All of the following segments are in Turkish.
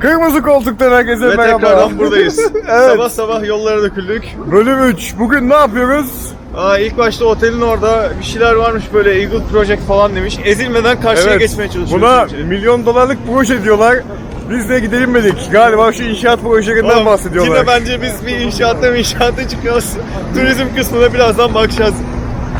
Kırmızı koltuktan herkese Ve merhaba. tekrardan buradayız. evet. Sabah sabah yollara döküldük. Bölüm 3. Bugün ne yapıyoruz? Aa, ilk başta otelin orada bir şeyler varmış böyle Eagle Project falan demiş. Ezilmeden karşıya geçmeye çalışıyoruz. Buna şimdi. milyon dolarlık proje diyorlar. Biz de gidelim dedik. Galiba şu inşaat projelerinden Oğlum, bahsediyorlar. Yine bence biz bir inşaatta bir inşaatta çıkıyoruz. Turizm kısmına birazdan bakacağız.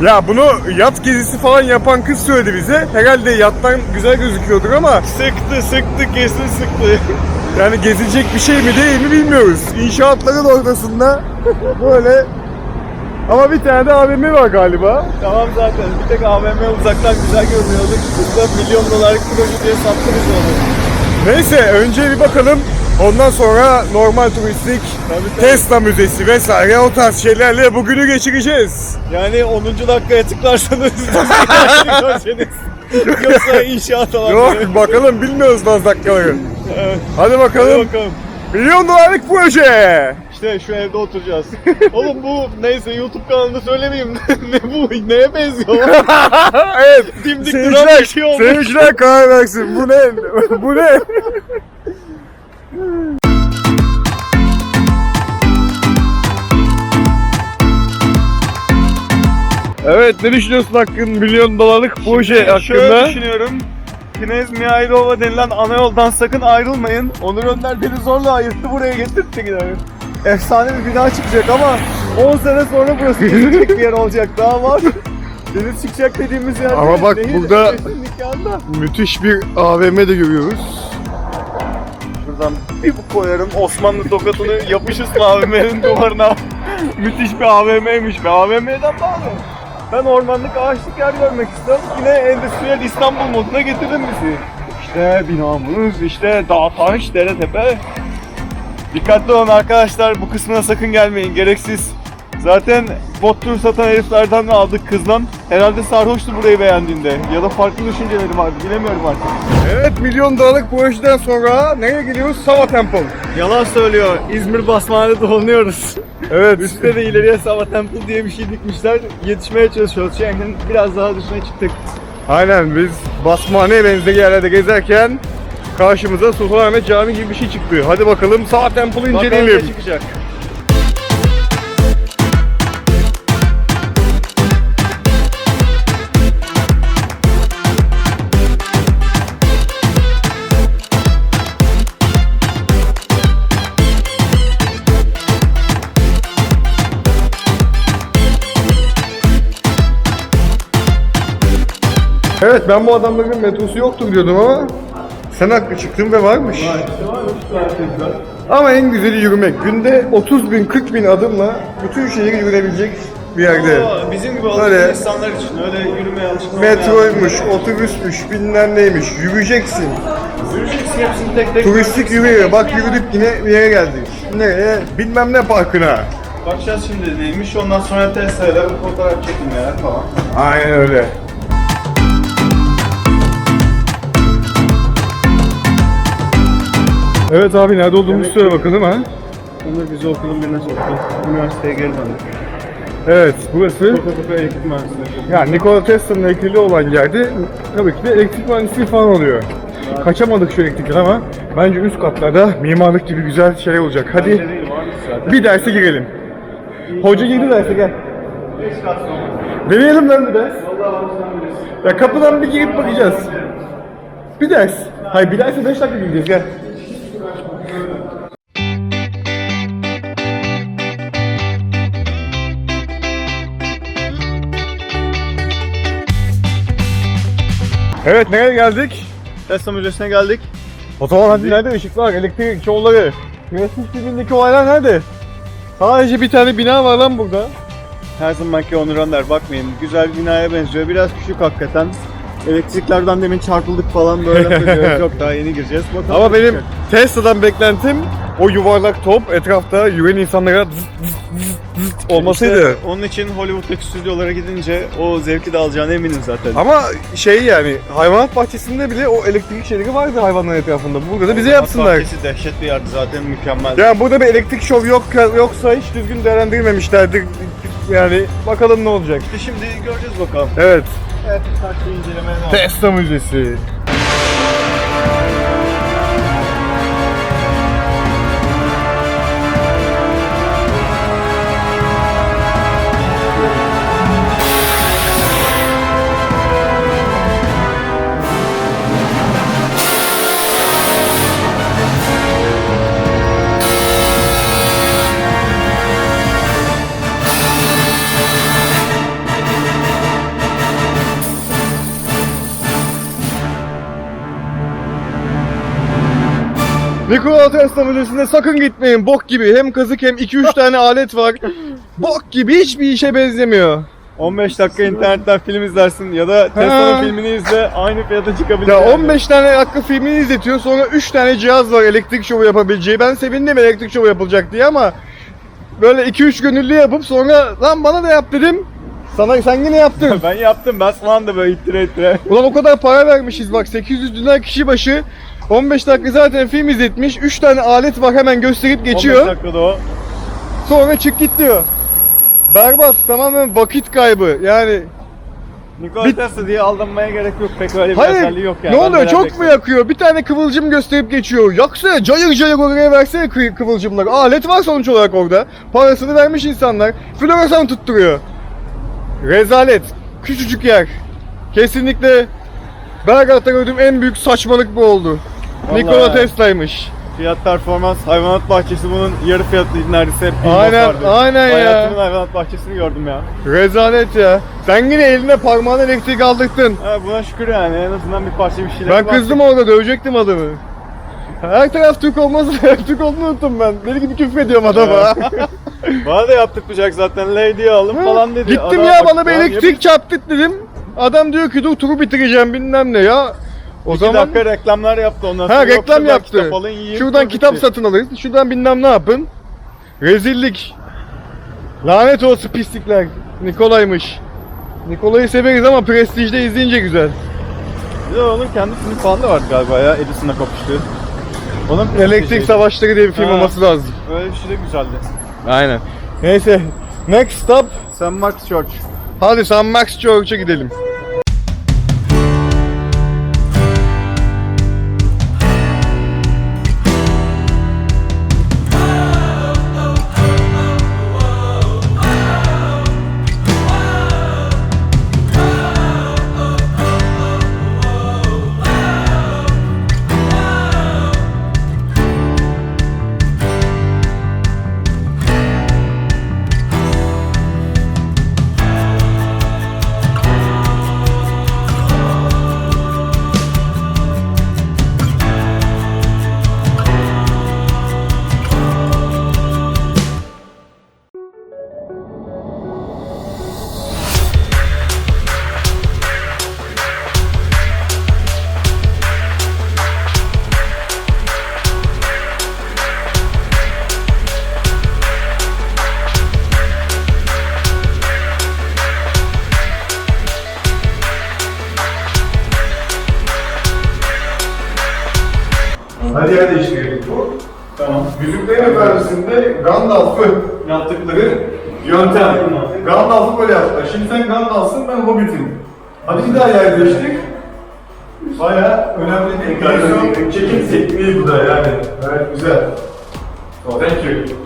Ya bunu yat gezisi falan yapan kız söyledi bize. Herhalde yattan güzel gözüküyordur ama Sıktı sıktı kesin sıktı. yani gezilecek bir şey mi değil mi bilmiyoruz. İnşaatların ortasında böyle ama bir tane de AVM var galiba. tamam zaten bir tek AVM uzaktan güzel görünüyordu. Kızlar milyon dolarlık proje diye sattı biz onu. Neyse önce bir bakalım. Ondan sonra normal turistik Tabii. Tesla müzesi vesaire o tarz şeylerle bugünü geçireceğiz. Yani 10. dakikaya tıklarsanız görseniz. Yoksa inşaat falan. Yok bakalım bilmiyoruz daha dakikaları. Evet. Hadi Hadi bakalım. bakalım. Milyon dolarlık proje. İşte şu evde oturacağız. Oğlum bu neyse YouTube kanalında söylemeyeyim. ne bu? Neye benziyor? evet. Dimdik duran bir şey olmuş. seyirciler karar versin. Bu ne? Bu ne? Evet ne düşünüyorsun Hakkın milyon dolarlık proje hakkında? Şöyle düşünüyorum. Knez Mihailova denilen ana yoldan sakın ayrılmayın. Onur Önder beni zorla ayırttı buraya getirtti gidelim. Efsane bir bina çıkacak ama 10 sene sonra burası gezilecek bir yer olacak. Daha var. Deniz çıkacak dediğimiz yer Ama değil, bak değil, burada-. Müthiş bir AVM de görüyoruz. Şuradan bir bu koyarım Osmanlı tokatını yapışırsın AVM'nin duvarına. Müthiş bir AVM'ymiş be. AVM'den bağlı. Ben ormanlık ağaçlık yer görmek istiyorum. Yine endüstriyel İstanbul moduna getirdim bizi. İşte binamız, işte dağ taş, dere tepe. Dikkatli olun arkadaşlar bu kısmına sakın gelmeyin gereksiz. Zaten bot tur satan heriflerden de aldık kızdan. Herhalde sarhoştu burayı beğendiğinde. Ya da farklı düşünceleri vardı bilemiyorum artık. Evet milyon dolarlık projeden sonra nereye gidiyoruz? Sava Temple. Yalan söylüyor. İzmir Basmane'de dolanıyoruz. Evet. Üstte de ileriye Sava Temple diye bir şey dikmişler. Yetişmeye çalışıyoruz. Şehrin biraz daha dışına çıktık. Aynen biz Basmane benzeri yerlerde gezerken karşımıza Sultanahmet Camii gibi bir şey çıktı. Hadi bakalım Sava Temple'ı Bakalım inceleyelim. ne çıkacak. Evet ben bu adamların metrosu yoktur diyordum ama sen haklı çıktın ve varmış. Ama en güzeli yürümek. Günde 30 bin 40 bin adımla bütün şehri yürünebilecek bir yerde. Aa, Bizim gibi Öyle. alışkın insanlar için öyle yürümeye alışkın olmayan- Metroymuş, otobüsmüş, bilmem neymiş. Yürüyeceksin. Yürüyeceksin hepsini tek tek. Turistik yürüyor. Bak yürüdük yine bir yere geldik. Nereye? Bilmem ne parkına. Bakacağız şimdi neymiş ondan sonra Tesla'yla bir fotoğraf çekimler falan. Aynen öyle. Evet abi nerede olduğumuzu söyle bakalım ha. Onur bizi okulun birine soktu. Üniversiteye geri döndük. Evet burası Tokatepe Elektrik Mühendisliği. yani Nikola Tesla'nın heykeli olan yerde tabii ki de elektrik mühendisliği falan oluyor. Kaçamadık şu elektrikten ama bence üst katlarda mimarlık gibi güzel şeyler olacak. Hadi varmış zaten. bir derse girelim. Hoca girdi derse gel. Deneyelim lan bir ders. Ya kapıdan bir girip bakacağız. Bir ders. Hayır bir derse 5 dakika gireceğiz gel. Evet nereye geldik? Tesla Müzesi'ne geldik. O zaman hadi nerede ışıklar, elektrik yolları? Güneşin dibindeki olaylar nerede? Sadece bir tane bina var lan burada. Her zamanki Onur Önder bakmayın. Güzel bir binaya benziyor. Biraz küçük hakikaten. Elektriklerden demin çarpıldık falan böyle. Yok daha yeni gireceğiz. Bakalım Ama benim. Tesla'dan beklentim o yuvarlak top etrafta yürüyen insanlara zıt olmasıydı. İşte onun için Hollywood'daki stüdyolara gidince o zevki de alacağına eminim zaten. Ama şey yani hayvanat bahçesinde bile o elektrik şeyleri vardı hayvanların etrafında. Burada da bize yapsınlar. Bahçesi dehşet bir yerdi zaten mükemmel. Yani burada bir elektrik şov yok yoksa hiç düzgün değerlendirmemişlerdir. Yani bakalım ne olacak. İşte şimdi göreceğiz bakalım. Evet. Evet, incelemeye devam. Tesla Müzesi. Nikola Tesla Müzesi'ne sakın gitmeyin. Bok gibi. Hem kazık hem 2-3 tane alet var. Bok gibi hiçbir işe benzemiyor. 15 dakika internetten film izlersin ya da Tesla'nın filmini izle aynı fiyata çıkabilir. Ya yani. 15 tane hakkı filmini izletiyor. Sonra 3 tane cihaz var elektrik şovu yapabileceği. Ben sevindim elektrik şovu yapılacak diye ama böyle 2-3 gönüllü yapıp sonra lan bana da yap dedim. Sana sen yine yaptın. Ben yaptım ben falan da böyle ittire ittire. Ulan o kadar para vermişiz bak 800 dinar kişi başı 15 dakika zaten film izletmiş. 3 tane alet var hemen gösterip 15 geçiyor dakikada o. sonra çık git diyor. Berbat tamamen vakit kaybı. Yani Nikola Bit- Tesla diye aldanmaya gerek yok. Pek öyle bir hayır yok yani. ne Ben oluyor? çok mu yakıyor? Bir tane kıvılcım gösterip geçiyor. Yaksana cayır cayır oraya versene kı- kıvılcımları. Alet var sonuç olarak orada. Parasını vermiş insanlar. Floresan tutturuyor. Rezalet. Küçücük yer. Kesinlikle Belgrad'da gördüğüm en büyük saçmalık bu oldu Vallahi. Nikola Tesla'ymış Fiyat performans hayvanat bahçesi bunun yarı fiyatı neredeyse bir Aynen, basardı. aynen ya. Hayatımın hayvanat bahçesini gördüm ya. Rezalet ya. Sen yine eline parmağına elektrik aldırttın. Ha, buna şükür yani en azından bir parça bir şeyler Ben kızdım orada dövecektim adamı. Her taraf Türk olmaz, her Türk olduğunu unuttum ben. Deli gibi küfür ediyorum adama. Bana da yaptırmayacak zaten Lady'yi alın falan dedi. Gittim Adam ya bak- bana bir Lan elektrik çarptı dedim. Adam diyor ki dur turu bitireceğim bilmem ne ya. O İki zaman dakika reklamlar yaptı ondan sonra. ha reklam yaptı. kitap alın, yiyin, Şuradan kitap bitti. satın alın. Şuradan bilmem ne yapın. Rezillik. Lanet olsun pislikler. Nikolay'mış. Nikolay'ı severiz ama Prestige'de izleyince güzel. De onun kendi filmi falan da vardı galiba ya Edison'la kapıştı. Onun Elektrik Savaşları diye bir film Ha. olması lazım. Öyle bir şey de güzeldi. Aynen. Neyse. Next stop. St. Mark's Church. Hadi St. Max Church'a gidelim. Hadi yer değiştirelim. Bu Tamam. Yüzüklerin Efendisi'nde Gandalf'ı Yaptıkları yöntem. Gandalf'ı böyle yaptılar. Şimdi sen Gandalf'sın, ben Hobbit'im. Hadi bir daha yer değiştik. Baya önemli bir illüzyon çekim tekniği bu da yani. Evet, güzel. Oh, thank you.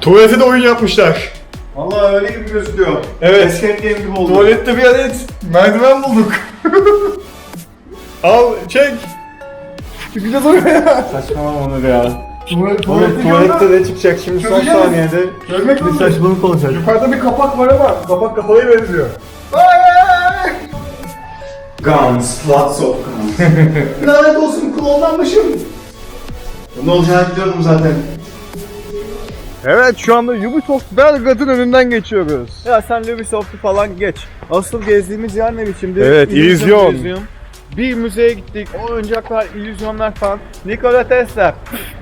Tuvalete de oyun yapmışlar. Valla öyle gibi gözüküyor. Evet. Escape game gibi oldu. Tuvalette bir adet merdiven bulduk. Al, çek. Çıkacağız oraya. Saçmalama Onur ya. Tuvalet, Oğlum tuvalette de çıkacak şimdi son Çözeceğiz. saniyede. Görmek Bir zorundayız. saçmalık olacak. Yukarıda bir kapak var ama kapak kapalıya benziyor. Guns, lots of guns. Lanet olsun klonlanmışım. ne olacağını biliyordum zaten. Evet şu anda Ubisoft Belgrad'ın önünden geçiyoruz. Ya sen Ubisoft'u falan geç. Asıl gezdiğimiz yer ne biçimdi? Evet, illüzyon. Museum. Bir müzeye gittik. O oyuncaklar, illüzyonlar falan. Nikola Tesla.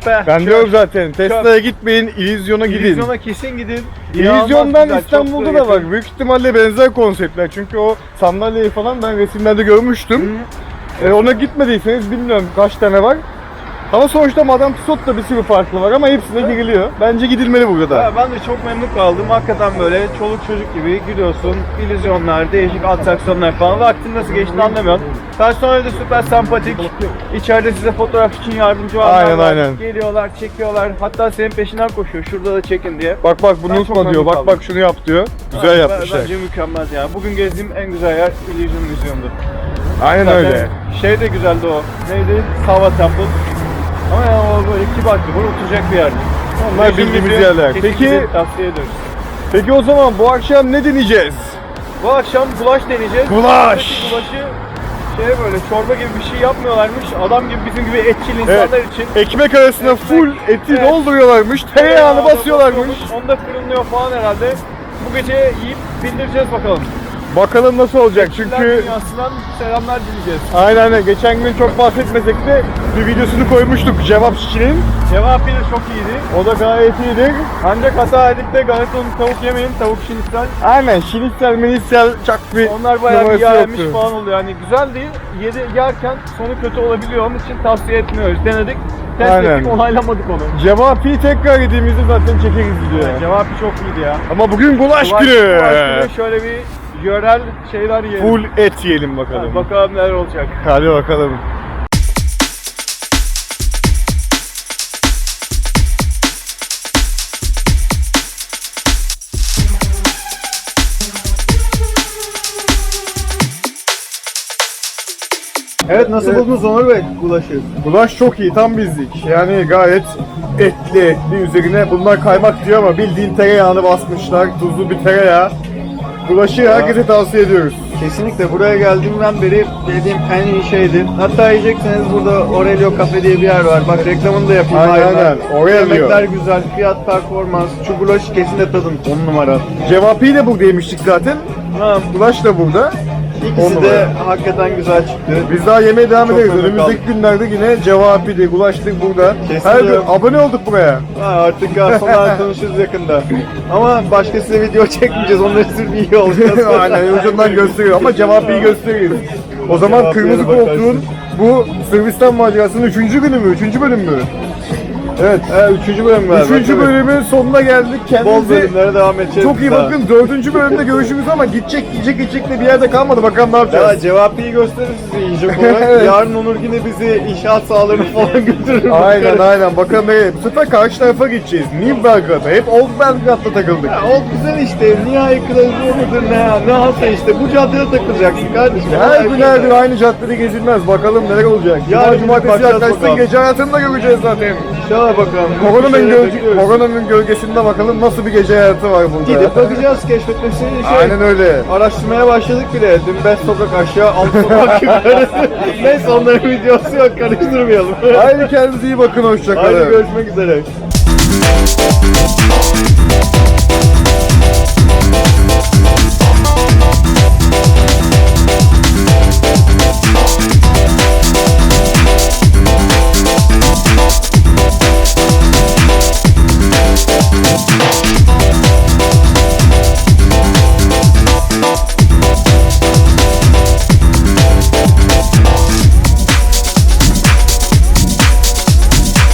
Be, Ben diyorum zaten Tesla'ya gitmeyin, İllüzyon'a gidin. İllüzyona kesin gidin. İnanılmaz İllüzyon'dan çok İstanbul'da da var. Büyük ihtimalle benzer konseptler. Çünkü o sandalyeyi falan ben resimlerde görmüştüm. E, ona gitmediyseniz bilmiyorum kaç tane var. Ama sonuçta Madame Tussauds'ta bir sürü farklı var ama hepsine giriliyor. Bence gidilmeli burada. Ya ben de çok memnun kaldım. Hakikaten böyle çoluk çocuk gibi gidiyorsun. İllüzyonlar, değişik atraksiyonlar falan. Vaktin nasıl geçtiğini anlamıyorsun. Personel de süper sempatik. İçeride size fotoğraf için yardımcı olanlar Aynen, var. aynen. Geliyorlar, çekiyorlar. Hatta senin peşinden koşuyor. Şurada da çekin diye. Bak bak bunu Ben çok unutma diyor. Bak kaldım. bak şunu yap diyor. Güzel Ben- yapmışlar. Bence mükemmel ya. Bugün gezdiğim en güzel yer Illusion Museum'du. Aynen Zaten öyle. Şey de güzeldi o. Neydi? Sava Temple. Ama ya o böyle kibar kibar oturacak bir yerdi. Onlar bildiğimiz yerler. Peki tavsiye ediyoruz. peki o zaman bu akşam ne deneyeceğiz? Bu akşam gulaş deneyeceğiz. Gulaş. Buradaki Gulaşı şeye böyle çorba gibi bir şey yapmıyorlarmış. Adam gibi bizim gibi etçil insanlar için. Ekmek arasına full eti Evet. dolduruyorlarmış, tereyağını basıyorlarmış. Onda fırınlıyor falan herhalde. Bu gece yiyip bildireceğiz bakalım. Bakalım nasıl olacak Çünkü dünyasından selamlar dileyeceğiz. aynen aynen geçen gün çok bahsetmesek de bir videosunu koymuştuk cevapçının. Cevap bilir çok iyiydi. O da gayet iyidir. Ancak hata edip de Galatasaray tavuk yemeyin, tavuk şinitsel. Aynen şinitsel menitsel çak bir Onlar bayağı bir numarası yağ yemiş yoktu. falan oluyor. Yani güzel değil. Yedi, yerken sonu kötü olabiliyor. Onun için tavsiye etmiyoruz. Denedik. Test Aynen. ettik, onaylamadık onu. Cevapi tekrar yediğimizde zaten çekeriz videoya. Cevap çok iyiydi ya. Ama bugün gulaş Ulaş- günü. Ulaş günü şöyle bir yörel şeyler yiyelim. Full et yiyelim bakalım. Yani bakalım neler olacak. Hadi bakalım. Evet nasıl Evet. buldunuz Onur Bey ulaşı? Gulaş çok iyi, tam bizlik. Yani gayet etli etli üzerine. Bunlar kaymak diyor ama bildiğin tereyağını basmışlar. Tuzlu bir tereyağı. Gulaşı herkese tavsiye ediyoruz. Kesinlikle buraya geldiğimden beri yediğim en iyi şeydi. Hatta yiyecekseniz burada Aurelio Cafe diye bir yer var. Bak reklamını da yapayım. Aynen, aynen. Aurelio. Yemekler güzel, fiyat performans. Şu gulaşı kesin de tadın. 10 numara. Cevapi de burada yemiştik zaten. Ha, Gulaş da burada. İkisi de hakikaten güzel çıktı. Biz daha yemeğe devam Çok ederiz. Önümüzdeki günlerde yine Cevapi'de, Gulaş'tık burada. Kesin Her gün abone olduk buraya. Ha, artık garsonlarla tanışırız yakında. Ama başka size video çekmeyeceğiz. Onları sırf iyi olacağız. Aynen ucundan gösteriyor ama Cevapi'yi gösteriyoruz. O zaman Cevapi'ye Kırmızı. Koltuğun bu Sırbistan macerasının 3. günü mü? 3. bölüm mü? Evet. Evet, üçüncü bölüm galiba. 3. tabii. bölümün sonuna geldik. Bol Kendinize bölümlere devam edeceğiz. çok iyi daha. bakın. 4. bölümde görüşürüz ama gidecek gidecek gidecek de bir yerde kalmadı. Bakalım ne Ya yapacağız. cevap iyi gösterir size yiyecek olarak. Evet. Yarın Onur yine bizi inşaat sahalarına falan götürür. Aynen bakarız. aynen. Bakalım nereye? Bu sefer karşı tarafa gideceğiz. New Belgrad'a. Hep Old Belgrad'da takıldık. Ya o güzel işte. Nihai Kılavuzu mudur ne ya? Ne halsa işte. Bu caddede takılacaksın kardeşim. Her gün her gün aynı caddede gezilmez. Bakalım neler olacak. Gidip cumartesi yaklaşsın. Gece hayatını da göreceğiz zaten. İnşallah bakalım. Koronanın, gölge, koronanın gölgesinde bakalım nasıl bir gece hayatı var burada. Gidip bakacağız keşfetmesi şey. Aynen öyle. Araştırmaya başladık bile. Dün 5 sokak aşağı, 6 sokak yukarı. Neyse onların videosu yok karıştırmayalım. Haydi kendinize iyi bakın. Hoşçakalın. Haydi görüşmek üzere.